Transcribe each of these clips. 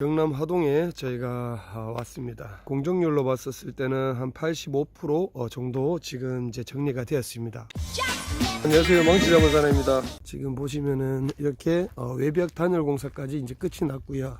경남 하동에 저희가 어, 왔습니다. 공정률로 봤었을 때는 한 85% 어, 정도 지금 이제 정리가 되었습니다. 안녕하세요, 망치자문사나입니다. 지금 보시면은 이렇게 어, 외벽 단열 공사까지 이제 끝이 났고요.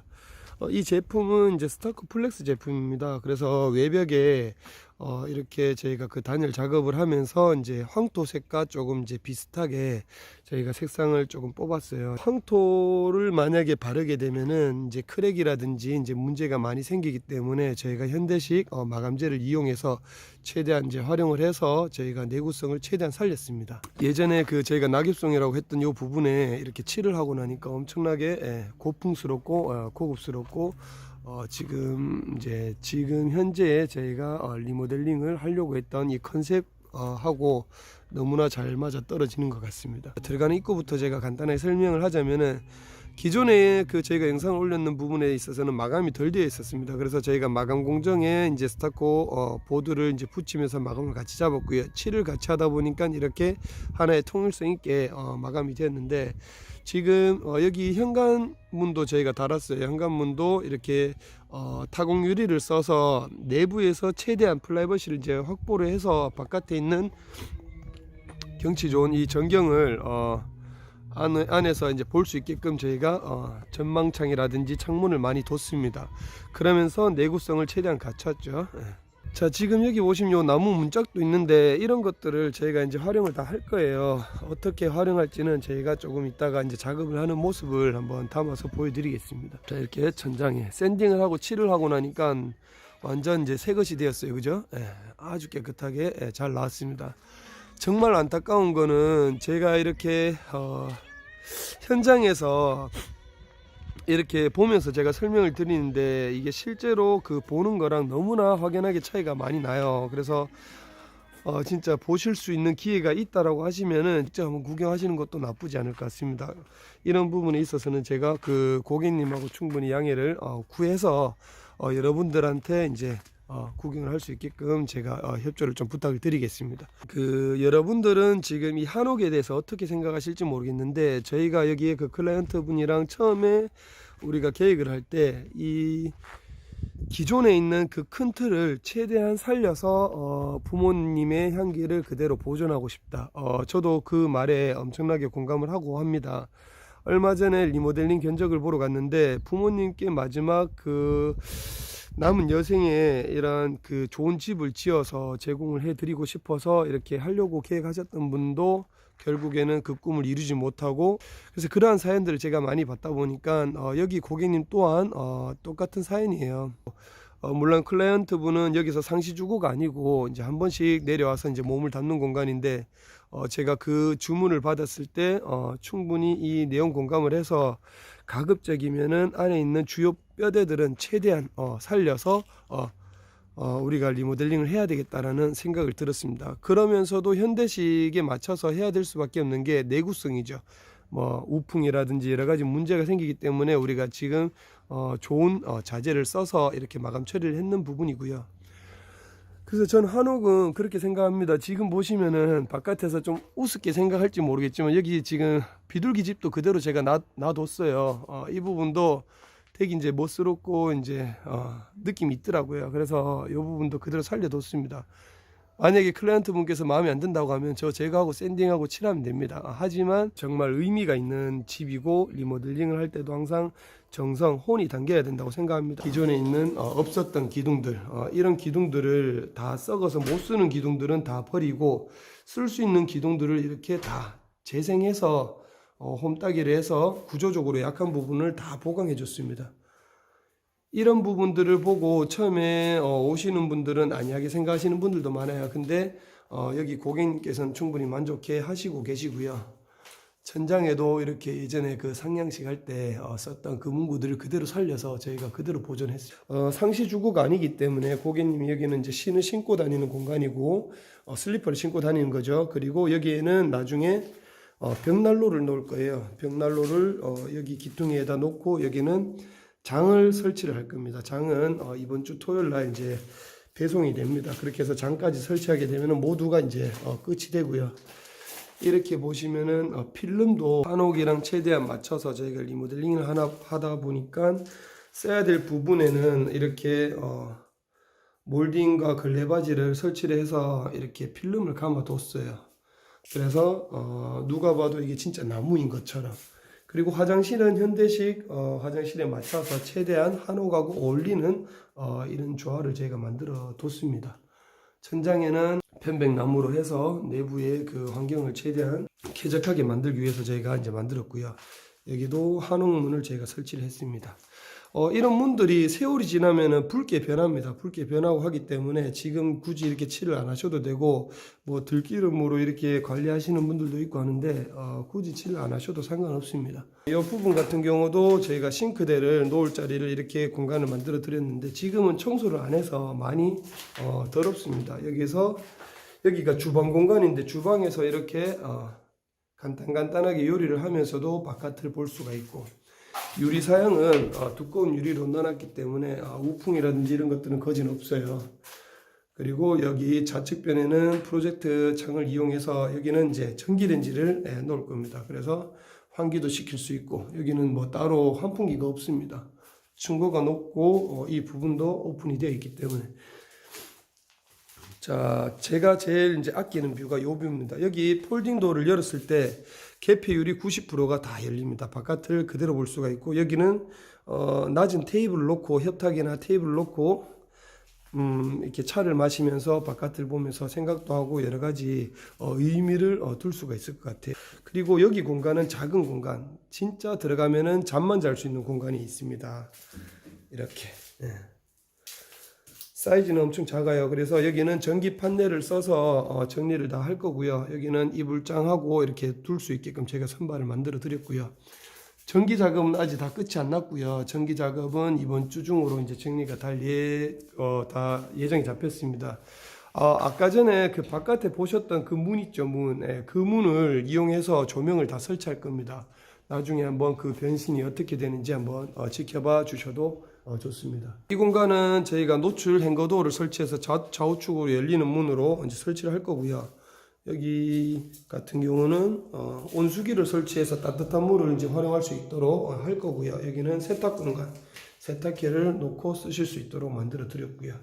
어, 이 제품은 이제 스타크 플렉스 제품입니다. 그래서 외벽에 어, 이렇게 저희가 그 단열 작업을 하면서 이제 황토색과 조금 이제 비슷하게 저희가 색상을 조금 뽑았어요. 황토를 만약에 바르게 되면은 이제 크랙이라든지 이제 문제가 많이 생기기 때문에 저희가 현대식 어, 마감재를 이용해서 최대한 이제 활용을 해서 저희가 내구성을 최대한 살렸습니다. 예전에 그 저희가 낙엽송이라고 했던 이 부분에 이렇게 칠을 하고 나니까 엄청나게 예, 고풍스럽고 어, 고급스럽고 어, 지금 이제 지금 현재 저희가 어, 리모델링을 하려고 했던 이 컨셉 어, 하고 너무나 잘 맞아 떨어지는 것 같습니다. 들어가는 입구부터 제가 간단하게 설명을 하자면은 기존에 그 저희가 영상을 올렸는 부분에 있어서는 마감이 덜 되어 있었습니다. 그래서 저희가 마감 공정에 이제 스타코 어, 보드를 이제 붙이면서 마감을 같이 잡았고요. 칠을 같이 하다 보니까 이렇게 하나의 통일성 있게 어, 마감이 되었는데 지금 어, 여기 현관문도 저희가 달았어요. 현관문도 이렇게 어, 타공 유리를 써서 내부에서 최대한 프라이버시를 이제 확보를 해서 바깥에 있는 경치 좋은 이 전경을 어, 안, 안에서 이제 볼 수 있게끔 저희가 어, 전망창이라든지 창문을 많이 뒀습니다. 그러면서 내구성을 최대한 갖췄죠. 예. 자 지금 여기 보시면 요 나무 문짝도 있는데 이런 것들을 저희가 이제 활용을 다 할 거예요. 어떻게 활용할지는 저희가 조금 이따가 이제 작업을 하는 모습을 한번 담아서 보여드리겠습니다. 자 이렇게 천장에 샌딩을 하고 칠을 하고 나니까 완전 이제 새 것이 되었어요, 그죠? 예, 아주 깨끗하게 예, 잘 나왔습니다. 정말 안타까운 거는 제가 이렇게 어, 현장에서 이렇게 보면서 제가 설명을 드리는데 이게 실제로 그 보는 거랑 너무나 확연하게 차이가 많이 나요. 그래서 어, 진짜 보실 수 있는 기회가 있다라고 하시면은 직접 한번 구경하시는 것도 나쁘지 않을 것 같습니다. 이런 부분에 있어서는 제가 그 고객님하고 충분히 양해를 어, 구해서 어, 여러분들한테 이제 어, 구경을 할 수 있게끔 제가 어, 협조를 좀 부탁을 드리겠습니다. 그 여러분들은 지금 이 한옥에 대해서 어떻게 생각하실지 모르겠는데 저희가 여기에 그 클라이언트 분이랑 처음에 우리가 계획을 할 때 이 기존에 있는 그 큰 틀을 최대한 살려서 어, 부모님의 향기를 그대로 보존하고 싶다. 어, 저도 그 말에 엄청나게 공감을 하고 합니다. 얼마 전에 리모델링 견적을 보러 갔는데 부모님께 마지막 그 남은 여생에 이런 그 좋은 집을 지어서 제공을 해드리고 싶어서 이렇게 하려고 계획하셨던 분도 결국에는 그 꿈을 이루지 못하고 그래서 그러한 사연들을 제가 많이 받다 보니까 어, 여기 고객님 또한 어, 똑같은 사연이에요. 어, 물론 클라이언트 분은 여기서 상시 주고가 아니고 이제 한 번씩 내려와서 이제 몸을 담는 공간인데 어, 제가 그 주문을 받았을 때 어, 충분히 이 내용 공감을 해서 가급적이면은 안에 있는 주요 뼈대들은 최대한 어, 살려서 어, 어, 우리가 리모델링을 해야 되겠다라는 생각을 들었습니다. 그러면서도 현대식에 맞춰서 해야 될 수밖에 없는 게 내구성이죠. 뭐 우풍이라든지 여러 가지 문제가 생기기 때문에 우리가 지금 어, 좋은 어, 자재를 써서 이렇게 마감 처리를 했는 부분이고요. 그래서 저는 한옥은 그렇게 생각합니다. 지금 보시면은 바깥에서 좀 우습게 생각할지 모르겠지만 여기 지금 비둘기 집도 그대로 제가 놔, 놔뒀어요. 어, 이 부분도 되게 이제 멋스럽고 이제 어, 느낌이 있더라고요. 그래서 이 부분도 그대로 살려뒀습니다. 만약에 클라이언트 분께서 마음에 안 든다고 하면 저 제가 하고 샌딩하고 칠하면 됩니다. 아, 하지만 정말 의미가 있는 집이고 리모델링을 할 때도 항상 정성, 혼이 담겨야 된다고 생각합니다. 기존에 있는 어, 없었던 기둥들 어, 이런 기둥들을 다 썩어서 못 쓰는 기둥들은 다 버리고 쓸 수 있는 기둥들을 이렇게 다 재생해서 어, 홈따기를 해서 구조적으로 약한 부분을 다 보강해 줬습니다. 이런 부분들을 보고 처음에 어, 오시는 분들은 아니하게 생각하시는 분들도 많아요. 근데 어, 여기 고객님께서는 충분히 만족해 하시고 계시고요. 천장에도 이렇게 예전에 그 상냥식 할때 어, 썼던 그 문구들을 그대로 살려서 저희가 그대로 보존했어요. 어, 상시 주구가 아니기 때문에 고객님이 여기는 이제 신을 신고 다니는 공간이고 어, 슬리퍼를 신고 다니는 거죠. 그리고 여기에는 나중에 어, 벽난로를 놓을 거예요. 벽난로를 어, 여기 기둥에다 놓고 여기는 장을 설치를 할 겁니다. 장은 어, 이번 주 토요일 날 이제 배송이 됩니다. 그렇게 해서 장까지 설치하게 되면 모두가 이제 어, 끝이 되고요. 이렇게 보시면은 어, 필름도 한옥이랑 최대한 맞춰서 저희가 리모델링을 하나 하다 보니까 써야 될 부분에는 이렇게 어, 몰딩과 걸레바지를 설치를 해서 이렇게 필름을 감아뒀어요. 그래서 어, 누가 봐도 이게 진짜 나무인 것처럼. 그리고 화장실은 현대식 어, 화장실에 맞춰서 최대한 한옥하고 어울리는 어, 이런 조화를 저희가 만들어 뒀습니다. 천장에는 편백나무로 해서 내부의 그 환경을 최대한 쾌적하게 만들기 위해서 저희가 이제 만들었고요. 여기도 한옥문을 저희가 설치를 했습니다. 어, 이런 문들이 세월이 지나면은 붉게 변합니다. 붉게 변하고 하기 때문에 지금 굳이 이렇게 칠을 안 하셔도 되고 뭐 들기름으로 이렇게 관리하시는 분들도 있고 하는데 어, 굳이 칠을 안 하셔도 상관없습니다. 이 부분 같은 경우도 저희가 싱크대를 놓을 자리를 이렇게 공간을 만들어 드렸는데 지금은 청소를 안 해서 많이 어, 더럽습니다. 여기서 여기가 주방 공간인데 주방에서 이렇게 어, 간단간단하게 요리를 하면서도 바깥을 볼 수가 있고 유리 사양은 어, 두꺼운 유리로 넣어놨기 때문에 어, 우풍이라든지 이런 것들은 거진 없어요. 그리고 여기 좌측변에는 프로젝트 창을 이용해서 여기는 이제 전기레인지를 예, 놓을 겁니다. 그래서 환기도 시킬 수 있고 여기는 뭐 따로 환풍기가 없습니다. 층고가 높고 어, 이 부분도 오픈이 되어 있기 때문에 자, 제가 제일 이제 아끼는 뷰가 요 뷰입니다. 여기 폴딩 도어를 열었을 때 개폐율이 90%가 다 열립니다. 바깥을 그대로 볼 수가 있고 여기는 어, 낮은 테이블을 놓고 협탁이나 테이블을 놓고 음, 이렇게 차를 마시면서 바깥을 보면서 생각도 하고 여러 가지 어, 의미를 어, 둘 수가 있을 것 같아요. 그리고 여기 공간은 작은 공간, 진짜 들어가면은 잠만 잘 수 있는 공간이 있습니다. 이렇게. 예. 사이즈는 엄청 작아요. 그래서 여기는 전기 판넬을 써서 어, 정리를 다 할 거고요. 여기는 이불장하고 이렇게 둘 수 있게끔 제가 선반을 만들어 드렸고요. 전기 작업은 아직 다 끝이 안 났고요. 전기 작업은 이번 주 중으로 이제 정리가 다, 예, 어, 다 예정이 잡혔습니다. 어, 아까 전에 그 바깥에 보셨던 그 문 있죠, 문. 예, 그 문을 이용해서 조명을 다 설치할 겁니다. 나중에 한번 그 변신이 어떻게 되는지 한번 어, 지켜봐 주셔도 어, 좋습니다. 이 공간은 저희가 노출 행거도어를 설치해서 좌, 좌우측으로 열리는 문으로 이제 설치를 할 거고요. 여기 같은 경우는 어, 온수기를 설치해서 따뜻한 물을 이제 활용할 수 있도록 어, 할 거고요. 여기는 세탁 공간, 세탁기를 놓고 쓰실 수 있도록 만들어 드렸고요.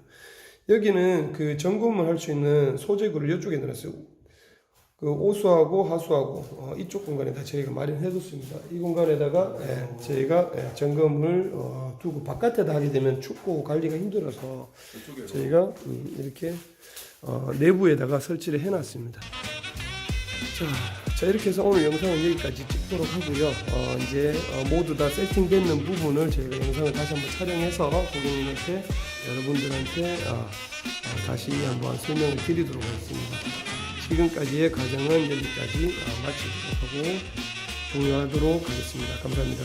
여기는 그 점검을 할 수 있는 소재구를 이쪽에 넣었어요. 그 오수하고 하수하고 어, 이쪽 공간에 다 저희가 마련해 뒀습니다. 이 공간에다가 예, 저희가 예, 점검을 어, 두고 바깥에다 하게 되면 춥고 관리가 힘들어서 저희가 음, 이렇게 어, 내부에다가 설치를 해놨습니다. 자, 자 이렇게 해서 오늘 영상은 여기까지 찍도록 하고요. 어, 이제 어, 모두 다 세팅되는 부분을 저희가 영상을 다시 한번 촬영해서 고객님한테 여러분들한테 어, 어, 다시 한번 설명을 드리도록 하겠습니다. 지금까지의 과정은 여기까지 어, 마치도록 하고 종료하도록 하겠습니다. 감사합니다.